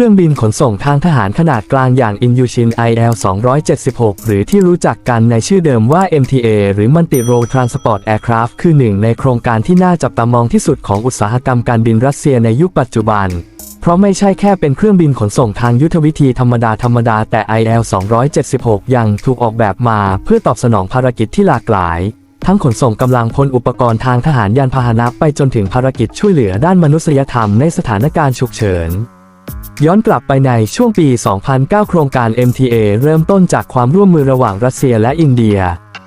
ครื่องบินขนส่งทางทหารขนาดกลางอย่าง Ilyushin IL 276 หรือที่รู้จักกันในชื่อเดิมว่า MTA หรือ Multi Role Transport Aircraft คือหนึ่งในโครงการที่น่าจับตามองที่สุดของอุตสาหกรรมการบินรัสเซียในยุคปัจจุบัน เพราะไม่ใช่แค่เป็นเครื่องบินขนส่งทางยุทธวิธีธรรมดาธรรมดาแต่ IL 276 ยังถูกออกแบบมาเพื่อตอบสนองภารกิจที่หลากหลาย ทั้งขนส่งกำลังพลอุปกรณ์ทางทหารยานพาหนะไปจนถึงภารกิจช่วยเหลือด้านมนุษยธรรมในสถานการณ์ฉุกเฉิน ย้อนกลับไปในช่วงปี 2009 โครงการ MTA เริ่มต้นจากความร่วมมือระหว่างรัสเซียและอินเดีย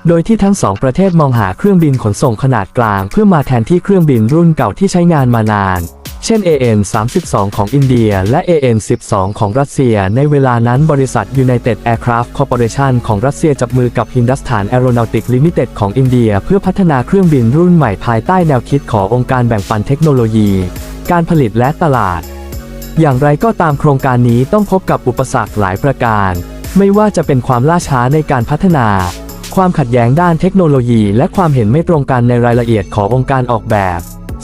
โดยที่ทั้งสองประเทศมองหาเครื่องบินขนส่งขนาดกลาง เพื่อมาแทนที่เครื่องบินรุ่นเก่าที่ใช้งานมานาน เช่น AN-32 ของอินเดีย และ AN-12 ของรัสเซีย ในเวลานั้นบริษัท United Aircraft Corporation ของรัสเซียจับมือกับ Hindustan Aeronautics Limited ของอินเดีย เพื่อพัฒนาเครื่องบินรุ่นใหม่ภายใต้แนวคิดขององค์การแบ่งปันเทคโนโลยี การผลิตและตลาด อย่างไรก็ตามโครงการนี้ต้องพบกับอุปสรรคหลายประการ ไม่ว่าจะเป็นความล่าช้าในการพัฒนา ความขัดแย้งด้านเทคโนโลยี และความเห็นไม่ตรงกันในรายละเอียดขององค์การออกแบบ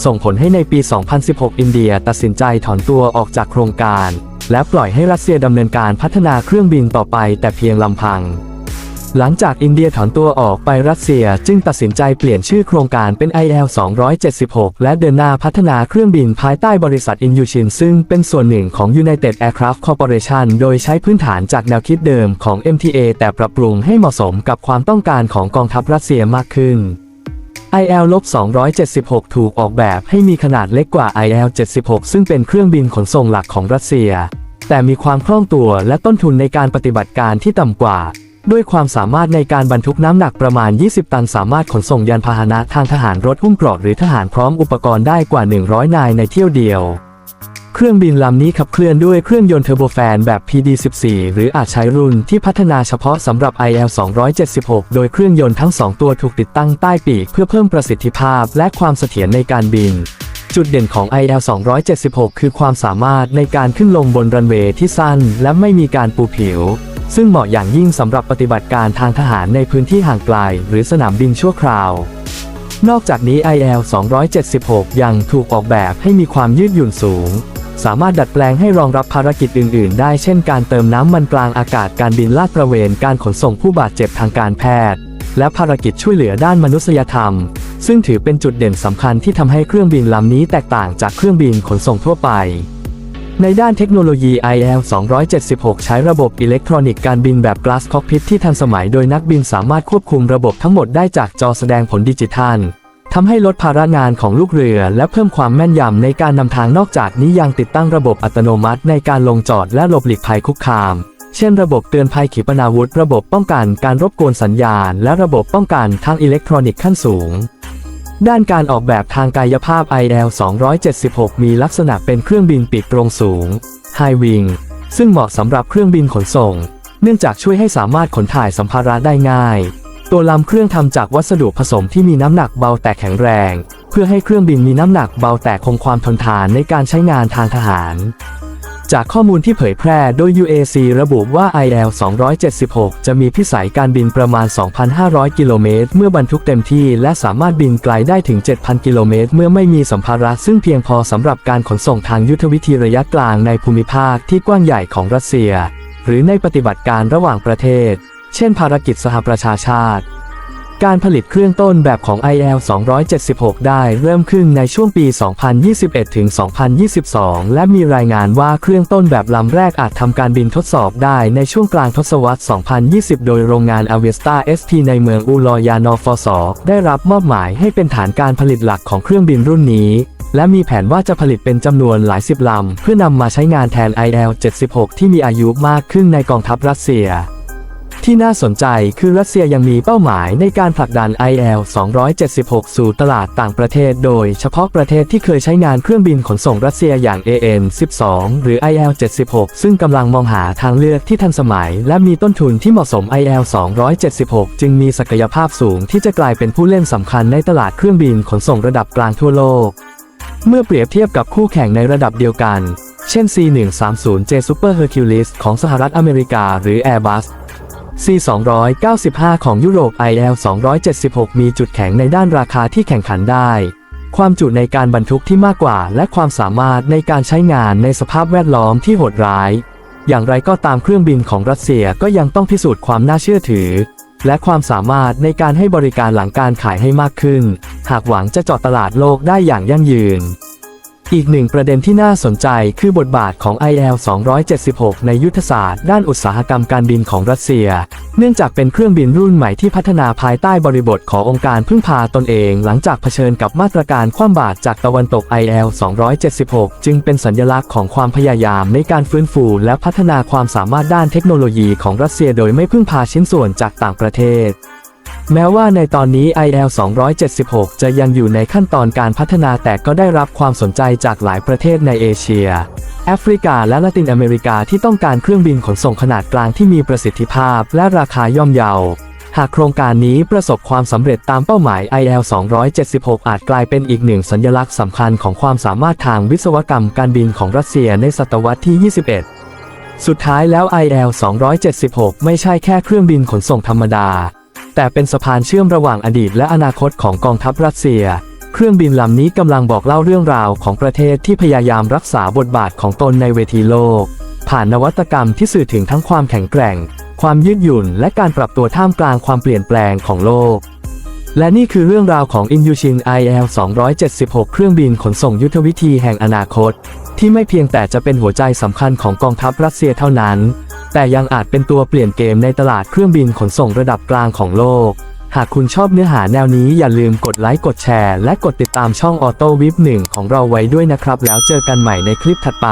ส่งผลให้ในปี 2016 อินเดียตัดสินใจถอนตัวออกจากโครงการ และปล่อยให้รัสเซียดำเนินการพัฒนาเครื่องบินต่อไปแต่เพียงลำพัง หลังจากอินเดียถอนตัวออกไปรัสเซียจึงตัดสินใจเปลี่ยนชื่อโครงการเป็น IL 276 และเดินหน้าพัฒนาเครื่องบินภายใต้บริษัทอินยูชินซึ่งเป็นส่วนหนึ่งของ United Aircraft Corporation โดยใช้พื้นฐานจากแนวคิดเดิมของ MTA แต่ปรับปรุงให้เหมาะสมกับความต้องการของกองทัพรัสเซียมากขึ้น IL-276 ถูกออกแบบให้มีขนาดเล็กกว่า IL-76 ซึ่งเป็นเครื่องบินขนส่งหลักของรัสเซีย แต่มีความคล่องตัวและต้นทุนในการปฏิบัติการที่ต่ำกว่า ด้วยความสามารถในการบรรทุกน้ำหนักประมาณ 20 ตัน สามารถขนส่งยานพาหนะทางทหารรถหุ้มเกราะหรือทหารพร้อมอุปกรณ์ได้กว่า 100 นายในเที่ยวเดียว เครื่องบินลำนี้ขับเคลื่อนด้วยเครื่องยนต์เทอร์โบแฟนแบบ PD14 หรืออาจใช้รุ่นที่พัฒนาเฉพาะสำหรับ IL-276 โดยเครื่องยนต์ทั้ง 2 ตัวถูกติดตั้งใต้ปีกเพื่อเพิ่มประสิทธิภาพและความเสถียรในการบินจุดเด่นของ IL-276 คือความสามารถในการขึ้นลงบนรันเวย์ที่สั้นและไม่มีการปูผิว ซึ่งเหมาะอย่างยิ่งสำหรับปฏิบัติการทางทหารในพื้นที่ห่างไกล หรือสนามบินชั่วคราว นอกจากนี้ IL 276 ยังถูกออกแบบให้มีความยืดหยุ่นสูง สามารถดัดแปลงให้รองรับภารกิจอื่น ๆ ได้เช่นการเติมน้ำมันกลางอากาศการบินลาดตระเวน การขนส่งผู้บาดเจ็บทางการแพทย์ และภารกิจช่วยเหลือด้านมนุษยธรรม ซึ่งถือเป็นจุดเด่นสำคัญที่ทำให้เครื่องบินลำนี้แตกต่างจากเครื่องบินขนส่งทั่วไป ในด้านเทคโนโลยี IL 276 ใช้ระบบอิเล็กทรอนิกส์การบินแบบ Glass Cockpit ที่ทันสมัยโดยนักบินสามารถควบคุมระบบทั้งหมดได้จากจอแสดงผลดิจิทัลทำให้ลดภาระงานของลูกเรือ และเพิ่มความแม่นยำในการนำทางนอกจากนี้ยังติดตั้งระบบอัตโนมัติในการลงจอดและหลบหลีกภัยคุกคาม เช่นระบบเตือนภัยขีปนาวุธ ระบบป้องกันการรบกวนสัญญาณ และระบบป้องกันทางอิเล็กทรอนิกส์ขั้นสูง ด้านการออกแบบทางกายภาพ IL 276 มีลักษณะเป็นเครื่องบินปีกตรงสูง High Wing ซึ่งเหมาะสำหรับเครื่องบินขนส่ง เนื่องจากช่วยให้สามารถขนถ่ายสัมภาระได้ง่าย ตัวลำเครื่องทำจากวัสดุผสมที่มีน้ำหนักเบาแต่แข็งแรง เพื่อให้เครื่องบินมีน้ำหนักเบาแต่คงความทนทานในการใช้งานทางทหาร จากข้อมูลที่เผยแพร่โดย UAC ระบุว่า IL 276 จะมีพิสัยการบินประมาณ 2,500 กิโลเมตร เมื่อบรรทุกเต็มที่และสามารถบินไกลได้ถึง 7,000 กิโลเมตร เมื่อไม่มีสัมภาระซึ่งเพียงพอสำหรับการขนส่งทางยุทธวิธีระยะกลางในภูมิภาคที่กว้างใหญ่ของรัสเซีย หรือในปฏิบัติการระหว่างประเทศ เช่น ภารกิจสหประชาชาติ การผลิตเครื่องต้นแบบของ IL 276 ได้เริ่มขึ้นในช่วงปี 2021 ถึง 2022 และมีรายงานว่าเครื่องต้นแบบลำแรกอาจทำการบินทดสอบได้ในช่วงกลางทศวรรษ 2020 โดยโรงงาน Avesta ST ในเมืองอูลอยานอฟอสได้รับมอบหมายให้เป็นฐานการผลิตหลักของเครื่องบินรุ่นนี้ และมีแผนว่าจะผลิตเป็นจำนวนหลายสิบลำเพื่อนำมาใช้งานแทน IL 76 ที่มีอายุมากขึ้นในกองทัพรัสเซีย ที่น่าสนใจคือรัสเซียยังมีเป้าหมายในการผลักดัน IL 276 สู่ตลาดต่างประเทศ โดยเฉพาะประเทศที่เคยใช้งานเครื่องบินขนส่งรัสเซียอย่าง AN 12 หรือ IL 76 ซึ่งกำลังมองหาทางเลือกที่ทันสมัย และมีต้นทุนที่เหมาะสม IL 276 จึงมีศักยภาพสูงที่จะกลายเป็นผู้เล่นสำคัญในตลาดเครื่องบินขนส่งระดับกลางทั่วโลก เมื่อเปรียบเทียบกับคู่แข่งในระดับเดียวกัน เช่น C130J Super Hercules ของสหรัฐอเมริกา หรือ Airbus C295 ของยุโรป IL 276 มีจุดแข็งในด้านราคาที่แข่งขันได้ ความจุในการบรรทุกที่มากกว่า และความสามารถในการใช้งานในสภาพแวดล้อมที่โหดร้าย อย่างไรก็ตามเครื่องบินของรัสเซียก็ยังต้องพิสูจน์ความน่าเชื่อถือ และความสามารถในการให้บริการหลังการขายให้มากขึ้น หากหวังจะเจาะตลาดโลกได้อย่างยั่งยืน อีกหนึ่งประเด็นที่น่าสนใจคือบทบาทของ IL 276 ในยุทธศาสตร์ด้านอุตสาหกรรมการบินของรัสเซีย เนื่องจากเป็นเครื่องบินรุ่นใหม่ที่พัฒนาภายใต้บริบทขององค์การพึ่งพาตนเอง หลังจากเผชิญกับมาตรการคว่ำบาตรจากตะวันตก IL 276 จึงเป็นสัญลักษณ์ของความพยายามในการฟื้นฟูและพัฒนาความสามารถด้านเทคโนโลยีของรัสเซียโดยไม่พึ่งพาชิ้นส่วนจากต่างประเทศ แม้ว่าในตอนนี้ IL 276 จะยังอยู่ในขั้นตอนการพัฒนาแต่ก็ได้รับความสนใจจากหลายประเทศในเอเชีย แอฟริกาและละตินอเมริกาที่ต้องการเครื่องบินขนส่งขนาดกลางที่มีประสิทธิภาพและราคาย่อมเยาหากโครงการนี้ประสบความสำเร็จตามเป้าหมาย IL 276 อาจกลายเป็นอีกหนึ่งสัญลักษณ์สำคัญของความสามารถทางวิศวกรรมการบินของรัสเซียในศตวรรษที่ 21 สุดท้ายแล้ว IL 276 ไม่ใช่แค่เครื่องบินขนส่งธรรมดา แต่เป็นสะพานเชื่อมระหว่างอดีตและอนาคตของกองทัพรัสเซีย เครื่องบินลำนี้กำลังบอกเล่าเรื่องราวของประเทศที่พยายามรักษาบทบาทของตนในเวทีโลก ผ่านนวัตกรรมที่สื่อถึงทั้งความแข็งแกร่ง ความยืดหยุ่น และการปรับตัวท่ามกลางความเปลี่ยนแปลงของโลก และนี่คือเรื่องราวของ i n y u s h i n IL 276 เครื่องบินขนส่งยุทธวิธีแห่งอนาคต ที่ไม่เพียงแต่จะเป็นหัวใจสำคัญของกองทัพรัสเซียเท่านั้น แต่ยังอาจเป็นตัวเปลี่ยนเกมในตลาดเครื่องบินขนส่งระดับกลางของโลก หากคุณชอบเนื้อหาแนวนี้อย่าลืมกดไลค์กดแชร์และกดติดตามช่องออโต้วิ p 1ของเราไว้ด้วยนะครับ แล้วเจอกันใหม่ในคลิปถัดไป